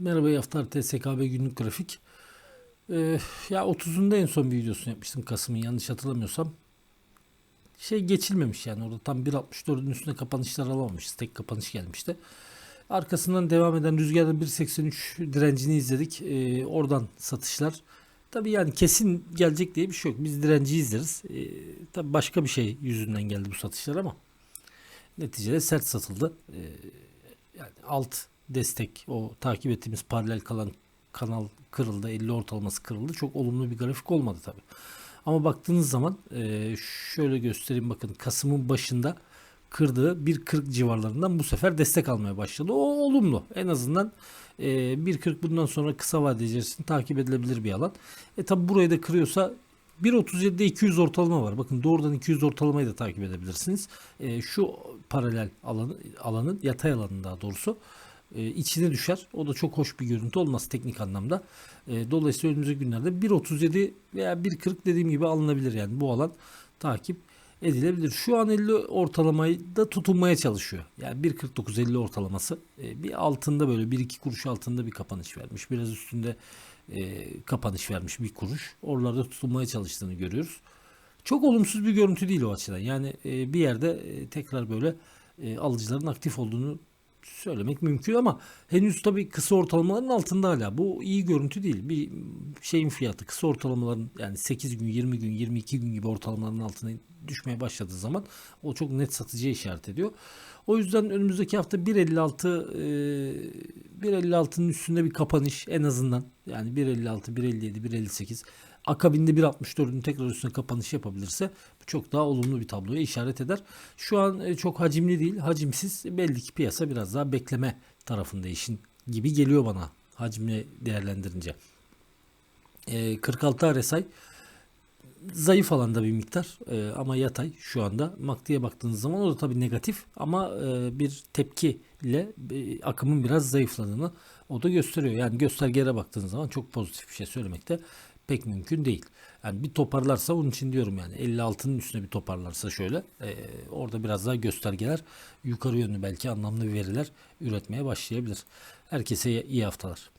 Merhaba iyi TSKB günlük grafik. Ee, ya 30'unda en son bir videosunu yapmıştım Kasım'ın yanlış hatırlamıyorsam. Şey geçilmemiş yani orada tam 1.64'ün üstüne kapanışlar alamamışız. Tek kapanış gelmişti. Arkasından devam eden rüzgarda 1.83 direncini izledik. Ee, oradan satışlar. Tabii yani kesin gelecek diye bir şey yok. Biz direnci izleriz. Ee, tabii başka bir şey yüzünden geldi bu satışlar ama neticede sert satıldı. Ee, yani alt destek o takip ettiğimiz paralel kalan kanal kırıldı 50 ortalaması kırıldı. Çok olumlu bir grafik olmadı tabi ama baktığınız zaman e, şöyle göstereyim bakın Kasım'ın başında kırdığı 1.40 civarlarından bu sefer destek almaya başladı. O olumlu. En azından e, 1.40 bundan sonra kısa vade içerisinde takip edilebilir bir alan. E tabi burayı da kırıyorsa 1.37'de 200 ortalama var. Bakın doğrudan 200 ortalamayı da takip edebilirsiniz. E, şu paralel alanı, alanın yatay alanın daha doğrusu e, içine düşer. O da çok hoş bir görüntü olmaz teknik anlamda. E, dolayısıyla önümüzdeki günlerde 1.37 veya 1.40 dediğim gibi alınabilir yani bu alan takip edilebilir. Şu an 50 ortalamayı da tutunmaya çalışıyor. Yani 1.49-50 ortalaması e, bir altında böyle 1-2 kuruş altında bir kapanış vermiş. Biraz üstünde e, kapanış vermiş bir kuruş. Oralarda tutunmaya çalıştığını görüyoruz. Çok olumsuz bir görüntü değil o açıdan. Yani e, bir yerde e, tekrar böyle e, alıcıların aktif olduğunu söylemek mümkün ama henüz tabii kısa ortalamaların altında hala. Bu iyi görüntü değil. Bir şeyin fiyatı kısa ortalamaların yani 8 gün, 20 gün, 22 gün gibi ortalamaların altına düşmeye başladığı zaman o çok net satıcıya işaret ediyor. O yüzden önümüzdeki hafta 1.56 e, 1.56'nın üstünde bir kapanış en azından yani 1.56, 1.57, 1.58 akabinde 1.64'ün tekrar üstüne kapanış yapabilirse bu çok daha olumlu bir tabloya işaret eder. Şu an e, çok hacimli değil, hacimsiz. Belli ki piyasa biraz daha bekleme tarafında işin gibi geliyor bana hacmi değerlendirince. E, 46 RSI zayıf alanda bir miktar e, ama yatay şu anda. MACD'ye baktığınız zaman o da tabii negatif ama e, bir tepkiyle e, akımın biraz zayıfladığını o da gösteriyor. Yani göstergelere baktığınız zaman çok pozitif bir şey söylemekte pek mümkün değil. Yani bir toparlarsa onun için diyorum yani 56'nın üstüne bir toparlarsa şöyle e, orada biraz daha göstergeler yukarı yönlü belki anlamlı veriler üretmeye başlayabilir. Herkese iyi haftalar.